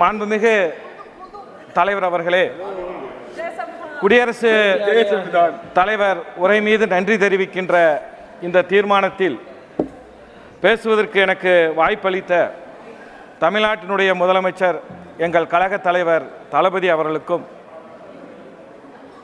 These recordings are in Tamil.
மாண்புமிகு தலைவர் அவர்களே குடியரசு தலைவர் உரை மீது நன்றி தெரிவிக்கின்ற இந்த தீர்மானத்தில் பேசுவதற்கு எனக்கு வாய்ப்பளித்த தமிழ்நாட்டினுடைய முதலமைச்சர் எங்கள் கழக தலைவர் தளபதி அவர்களுக்கும்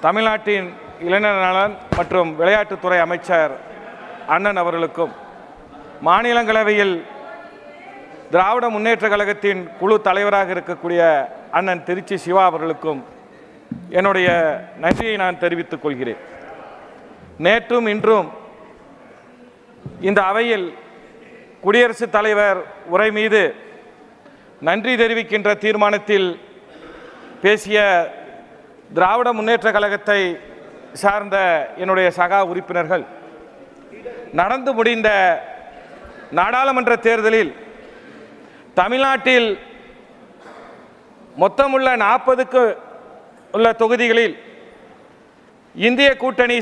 தமிழ்நாட்டின் இளைஞர் நலன் மற்றும் விளையாட்டுத்துறை அமைச்சர் அண்ணன் அவர்களுக்கும் மாநிலங்களவையில் திராவிட முன்னேற்ற கழகத்தின் குழு தலைவராக இருக்கக்கூடிய அண்ணன் திருச்சி சிவா அவர்களுக்கும் என்னுடைய நன்றியை நான் தெரிவித்துக் கொள்கிறேன். நேற்றும் இன்றும் இந்த அவையில் குடியரசுத் தலைவர் உரை மீது நன்றி தெரிவிக்கின்ற தீர்மானத்தில் பேசிய திராவிட முன்னேற்ற கழகத்தை சார்ந்த என்னுடைய சகா உறுப்பினர்கள் நடந்து முடிந்த நாடாளுமன்ற தேர்தலில் தமிழ்நாட்டில் மொத்தமுள்ள நாற்பதுக்கு உள்ள தொகுதிகளில் இந்திய கூட்டணி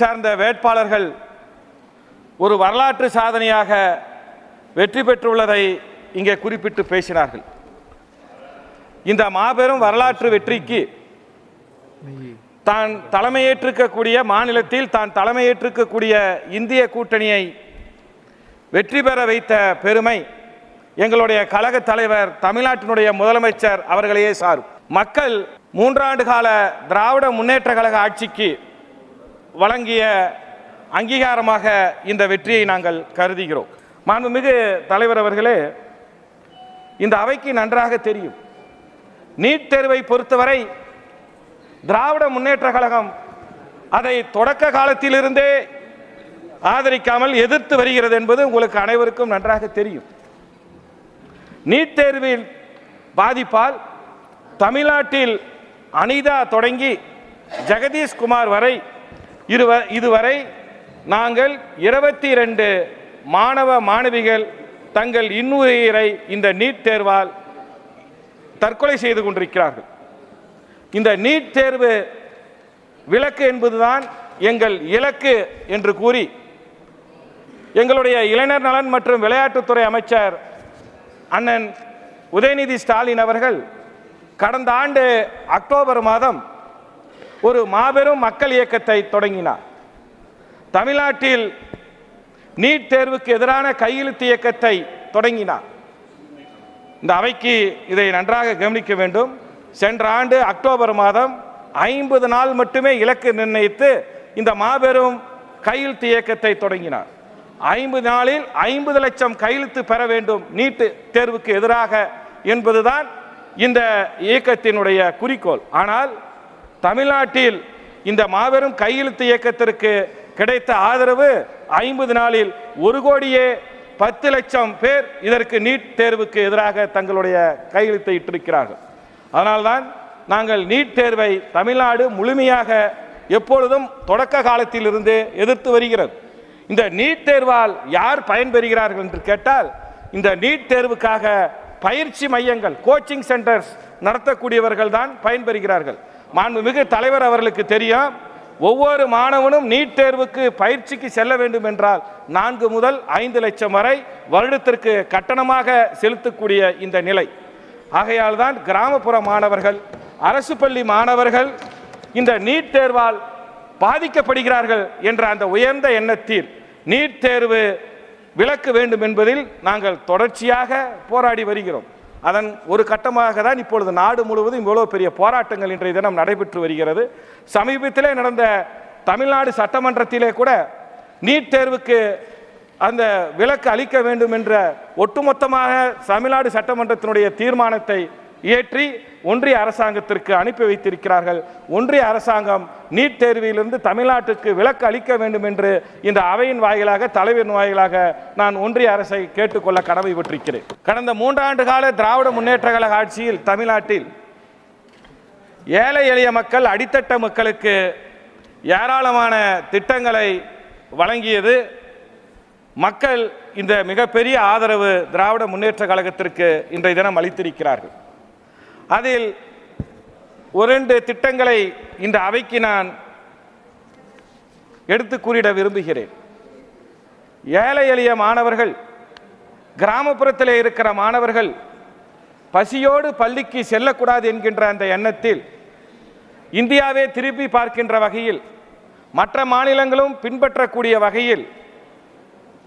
சார்ந்த வேட்பாளர்கள் ஒரு வரலாற்று சாதனையாக வெற்றி பெற்றுள்ளதை இங்கே குறிப்பிட்டு பேசினார்கள். இந்த மாபெரும் வரலாற்று வெற்றிக்கு தான் தலைமையேற்றிருக்கக்கூடிய மாநிலத்தில் தான் தலைமையேற்றிருக்கக்கூடிய இந்திய கூட்டணியை வெற்றி பெற வைத்த பெருமை எங்களுடைய கழக தலைவர் தமிழ்நாட்டினுடைய முதலமைச்சர் அவர்களையே சாரும். மக்கள் மூன்றாண்டு கால திராவிட முன்னேற்ற கழக ஆட்சிக்கு வழங்கிய அங்கீகாரமாக இந்த வெற்றியை நாங்கள் கருதுகிறோம். மாண்புமிகு தலைவர் அவர்களே இந்த அவைக்கு நன்றாக தெரியும். நீட் தேர்வை பொறுத்தவரை திராவிட முன்னேற்ற கழகம் அதை தொடக்க காலத்திலிருந்தே ஆதரிக்காமல் எதிர்த்து வருகிறது என்பது உங்களுக்கு அனைவருக்கும் நன்றாக தெரியும். நீட் தேர்வில் பாதிப்பால் தமிழ்நாட்டில் அனிதா தொடங்கி ஜெகதீஷ்குமார் வரை இருவ இதுவரை நாங்கள் இருபத்தி ரெண்டு மாணவ மாணவிகள் தங்கள் இன்னுயிரை இந்த நீட் தேர்வால் தற்கொலை செய்து கொண்டிருக்கிறார்கள். இந்த நீட் தேர்வு விலக்கு என்பதுதான் எங்கள் இலக்கு என்று கூறி எங்களுடைய இளைஞர் நலன் மற்றும் விளையாட்டுத்துறை அமைச்சர் அண்ணன் உதயநிதி ஸ்டாலின் அவர்கள் கடந்த ஆண்டு அக்டோபர் மாதம் ஒரு மாபெரும் மக்கள் இயக்கத்தை தொடங்கினார். தமிழ்நாட்டில் நீட் தேர்வுக்கு எதிரான கையெழுத்து இயக்கத்தை தொடங்கினார். இந்த அவைக்கு இதை நன்றாக கவனிக்க வேண்டும். சென்ற ஆண்டு அக்டோபர் மாதம் ஐம்பது நாள் மட்டுமே இலக்கு நிர்ணயித்து இந்த மாபெரும் கையெழுத்து இயக்கத்தை தொடங்கினார். ஐம்பது நாளில் ஐம்பது லட்சம் கையெழுத்து பெற வேண்டும் நீட்டு தேர்வுக்கு எதிராக என்பதுதான் இந்த இயக்கத்தினுடைய குறிக்கோள். ஆனால் தமிழ்நாட்டில் இந்த மாபெரும் கையெழுத்து இயக்கத்திற்கு கிடைத்த ஆதரவு ஐம்பது நாளில் ஒரு கோடியே பத்து லட்சம் பேர் இதற்கு நீட் தேர்வுக்கு எதிராக தங்களுடைய கையெழுத்தை இட்டிருக்கிறார்கள். அதனால்தான் நாங்கள் நீட் தேர்வை தமிழ்நாடு முழுமையாக எப்பொழுதும் தொடக்க காலத்திலிருந்து எதிர்த்து வருகிறது. இந்த நீட் தேர்வால் யார் பயன்பெறுகிறார்கள் என்று கேட்டால் இந்த நீட் தேர்வுக்காக பயிற்சி மையங்கள் கோச்சிங் சென்டர்ஸ் நடத்தக்கூடியவர்கள் தான் பயன்பெறுகிறார்கள் மாண்புமிகு தலைவர் அவர்களுக்கு தெரியும் ஒவ்வொரு மாணவனும் நீட் தேர்வுக்கு பயிற்சிக்கு செல்ல வேண்டும் என்றால் நான்கு முதல் ஐந்து லட்சம் வரை வருடத்திற்கு கட்டணமாக செலுத்தக்கூடிய இந்த நிலை. ஆகையால் தான் கிராமப்புற மாணவர்கள் அரசு பள்ளி மாணவர்கள் இந்த நீட் தேர்வால் பாதிக்கப்படுகிறார்கள் என்ற அந்த உயர்ந்த எண்ணத்தில் நீட் தேர்வு விலக்க வேண்டும் என்பதில் நாங்கள் தொடர்ச்சியாக போராடி வருகிறோம். அதன் ஒரு கட்டமாக தான் இப்பொழுது நாடு முழுவதும் இவ்வளோ பெரிய போராட்டங்கள் இன்றைய தினம் நடைபெற்று வருகிறது. சமீபத்திலே நடந்த தமிழ்நாடு சட்டமன்றத்திலே கூட நீட் தேர்வுக்கு அந்த விலக்கு அளிக்க வேண்டும் என்ற ஒட்டுமொத்தமாக தமிழ்நாடு சட்டமன்றத்தினுடைய தீர்மானத்தை இயற்றி ஒன்றிய அரசாங்கத்திற்கு அனுப்பி வைத்திருக்கிறார்கள். ஒன்றிய அரசாங்கம் நீட் தேர்விலிருந்து தமிழ்நாட்டுக்கு விலக்கு அளிக்க வேண்டும் என்று இந்த அவையின் வாயிலாக தலைவரின் வாயிலாக நான் ஒன்றிய அரசை கேட்டுக்கொள்ள கடமைப்பட்டிருக்கிறேன் கடந்த மூன்றாண்டு கால திராவிட முன்னேற்ற கழக ஆட்சியில் தமிழ்நாட்டில் ஏழை எளிய மக்கள் அடித்தட்ட மக்களுக்கு ஏராளமான திட்டங்களை வழங்கியது. மக்கள் இந்த மிகப்பெரிய ஆதரவு திராவிட முன்னேற்ற கழகத்திற்கு இன்றைய தினம் அளித்திருக்கிறார்கள். அதில் ஒரு ரெண்டு திட்டங்களை இந்த அவைக்கு நான் எடுத்து கூறிட விரும்புகிறேன். ஏழை எளிய மாணவர்கள் கிராமப்புறத்தில் இருக்கிற மாணவர்கள் பசியோடு பள்ளிக்கு செல்லக்கூடாது என்கின்ற அந்த எண்ணத்தில் இந்தியாவே திருப்பி பார்க்கின்ற வகையில் மற்ற மாநிலங்களும் பின்பற்றக்கூடிய வகையில்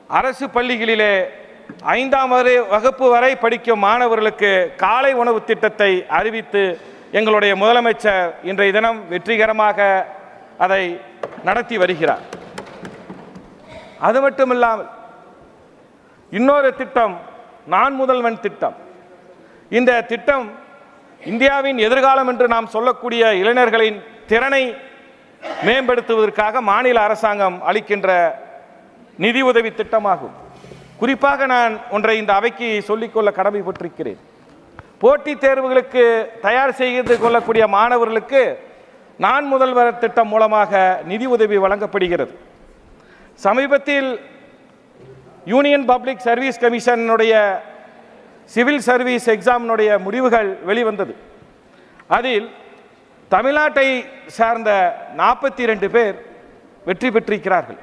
அரசு பள்ளிகளிலே ஐந்தாம் வரை வகுப்பு வரை படிக்கும் மாணவர்களுக்கு காலை உணவு திட்டத்தை அறிவித்து எங்களுடைய முதலமைச்சர் இன்றைய தினம் வெற்றிகரமாக அதை நடத்தி வருகிறார். அது மட்டுமில்லாமல் இன்னொரு திட்டம் நான் முதல்வன் திட்டம். இந்த திட்டம் இந்தியாவின் எதிர்காலம் என்று நாம் சொல்லக்கூடிய இளைஞர்களின் திறனை மேம்படுத்துவதற்காக மாநில அரசாங்கம் அளிக்கின்ற நிதி உதவி திட்டமாகும். குறிப்பாக நான் ஒன்றை இந்த அவைக்கு சொல்லிக்கொள்ள கடமைப்பட்டிருக்கிறேன். போட்டித் தேர்வுகளுக்கு தயார் செய்து கொள்ளக்கூடிய மாணவர்களுக்கு நான் முதல்வர் திட்டம் மூலமாக நிதி உதவி வழங்கப்படுகிறது. சமீபத்தில் யூனியன் பப்ளிக் சர்வீஸ் கமிஷனுடைய சிவில் சர்வீஸ் எக்ஸாமினுடைய முடிவுகள் வெளிவந்தது. அதில் தமிழ்நாட்டை சார்ந்த நாற்பத்தி இரண்டு பேர் வெற்றி பெற்றிருக்கிறார்கள்.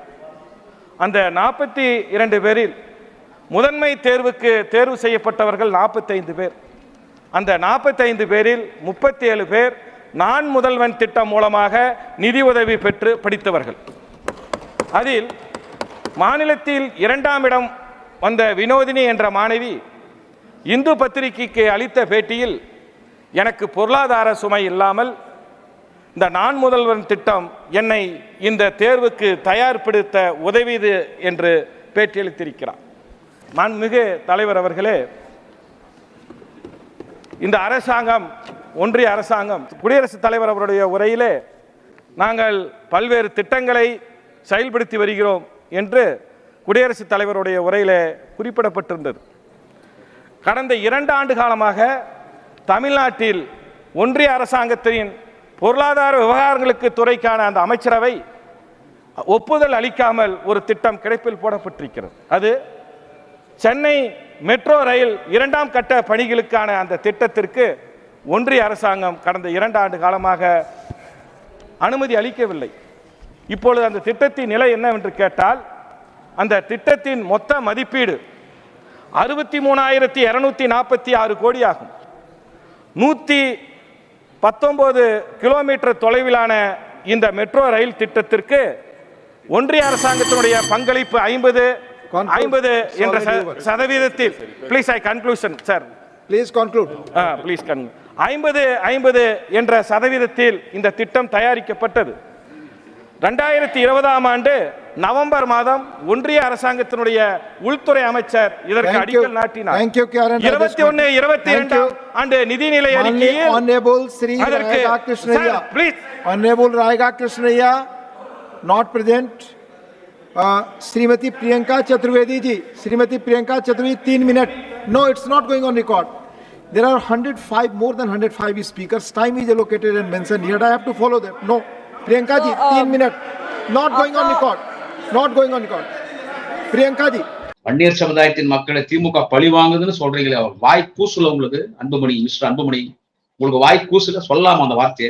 அந்த நாற்பத்தி இரண்டு பேரில் முதன்மை தேர்வுக்கு தேர்வு செய்யப்பட்டவர்கள் நாற்பத்தைந்து பேர். அந்த நாற்பத்தைந்து பேரில் முப்பத்தி ஏழு பேர் நான் முதல்வன் திட்டம் மூலமாக நிதி உதவி பெற்று படித்தவர்கள். அதில் மாநிலத்தில் இரண்டாம் இடம் வந்த வினோதினி என்ற மாணவி இந்து பத்திரிகைக்கு அளித்த பேட்டியில் எனக்கு பொருளாதார சுமை இல்லாமல் இந்த நான் முதல்வன் திட்டம் என்னை இந்த தேர்வுக்கு தயார்படுத்த உதவியது என்று பேட்டியளித்திருக்கிறார். மாண்புமிகு தலைவர் அவர்களே இந்த அரசாங்கம் ஒன்றிய அரசாங்கம் குடியரசுத் தலைவர் அவருடைய உரையிலே நாங்கள் பல்வேறு திட்டங்களை செயல்படுத்தி வருகிறோம் என்று குடியரசுத் தலைவருடைய உரையிலே குறிப்பிடப்பட்டிருந்தது. கடந்த இரண்டு ஆண்டு காலமாக தமிழ்நாட்டில் ஒன்றிய அரசாங்கத்தின் பொருளாதார விவகாரங்களுக்கு துறைக்கான அந்த அமைச்சரவை ஒப்புதல் அளிக்காமல் ஒரு திட்டம் கிடைப்பில் போடப்பட்டிருக்கிறது. அது சென்னை மெட்ரோ ரயில் இரண்டாம் கட்ட பணிகளுக்கான அந்த திட்டத்திற்கு ஒன்றிய அரசாங்கம் கடந்த இரண்டு ஆண்டு காலமாக அனுமதி அளிக்கவில்லை. இப்பொழுது அந்த திட்டத்தின் நிலை என்னவென்று கேட்டால் அந்த திட்டத்தின் மொத்த மதிப்பீடு அறுபத்தி மூணாயிரத்தி இரநூத்தி நாற்பத்தி ஆறு கோடி ஆகும் நூற்றி பத்தொன்பது கிலோமீட்டர் தொலைவிலான இந்த மெட்ரோ ரயில் திட்டத்திற்கு ஒன்றிய அரசாங்கத்தினுடைய பங்களிப்பு ஐம்பது ஐம்பது என்ற. சதவீதத்தில் please I conclusion sir Please conclude. Please கன் ஐம்பது ஐம்பது என்ற சதவீதத்தில் இந்த திட்டம் தயாரிக்கப்பட்டது ரெண்டாயிரத்தி இருபதாம் ஆண்டு நவம்பர் மாதம் ஒன்றிய அரசாங்கத்தினுடைய உள்துறை அமைச்சர் இதற்கு. அடிக்கல் நாட்டினார் இருபத்தி ஒன்னு. இருபத்தி இரண்டாம். ஆண்டு நிதிநிலை அறிக்கையில் Honorable Sri Raiga Krishnaiya. ப்ளீஸ் Honorable Raiga Krishnaiya, not present. Uh, Srimati Priyanka Chaturvedi ji, Srimati Priyanka Chaturvedi, तीन minute. No, it's not going on record. There are 105, more than 105 speakers. Time is allocated and mentioned here. I have to follow them. No. Priyanka ji, तीन minute. Not going on record. Not going on record. Priyanka ji. Vanniyar சமுதாயத்தின் மக்களை திமுக பழி வாங்குதுன்னு சொல்றீங்களே அவர் வாய் கூசுல உங்களுக்கு அன்புமணி மிஸ்டர் அன்புமணி உங்களுக்கு வாய் கூசுல சொல்லலாமா அந்த வார்த்தையை